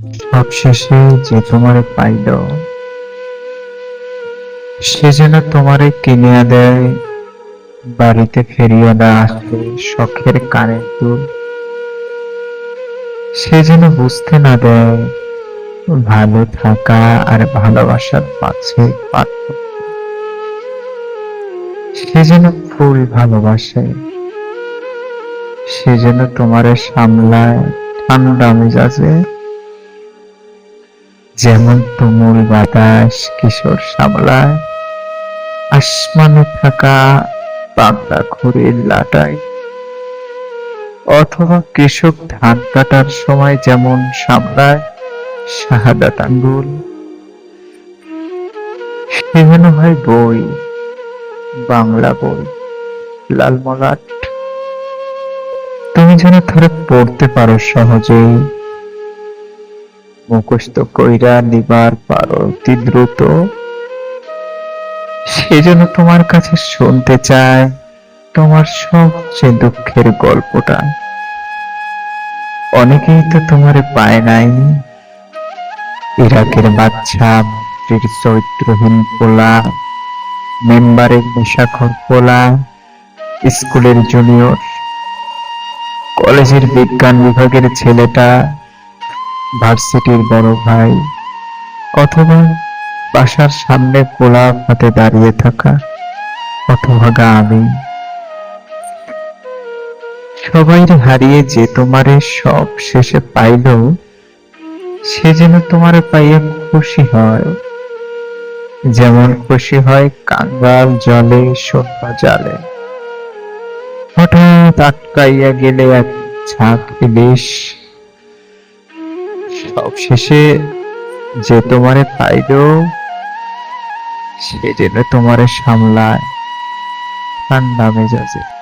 সবশেষে যে তোমারে পাইল, সে যেন তোমারে কিনিয়া দেয়, বাড়িতে ফিরিয়ে না আসে শখের কানের সে যেন বুঝতে না দেয়, ভালো থাকা আর ভালোবাসার সে যেন ফুল ভালোবাসে, সে যেন তোমারে সামলায় ঠান্ডা মেজাজে যেমন তুমুল বাতাস কিশোর সামলায়, আসমানে থাকা বাংলা ঘুড়ির লাটাই অথবা কৃষক ধান কাটার সময় যেমন সামলায় শাহাদাত আঙ্গুল। সে যেন হয় বই, বাংলা বই লাল মলাট তুমি যেন ধরে পড়তে পারো সহজেই। মুখস্থ কইরা নিবার পারো অতি দ্রুত। সে যেন তোমার কাছে শুনতে চায় তোমার সবচেয়ে দুঃখের গল্পটা। অনেকেই তো তোমারে পায় নাই। ইরাকের বাচ্চা মন্ত্রীর চরিত্রহীন পোলা মেম্বারের নেশাখর পোলা, স্কুলের জুনিয়র, কলেজের বিজ্ঞান বিভাগের ছেলেটা ভার্সিটির বড় ভাই অথবা বাসার সামনে কোলা হাতে দাঁড়িয়ে থাকা অথবা আমি সবাই হারিয়ে যে তোমারে সব শেষে পাইল, সে যেন তোমারে পাইয়া খুশি হয়। যেমন খুশি হয় কাঙ্গাল জলে সন্ধ্যা জালে। হঠাৎ আটকাইয়া গেলে এক ঝাঁক ইলিশ সব শেষে যে তোমারে পাইল সে যেন তোমারে সামলায়। ঠান্ডা মেজাজে।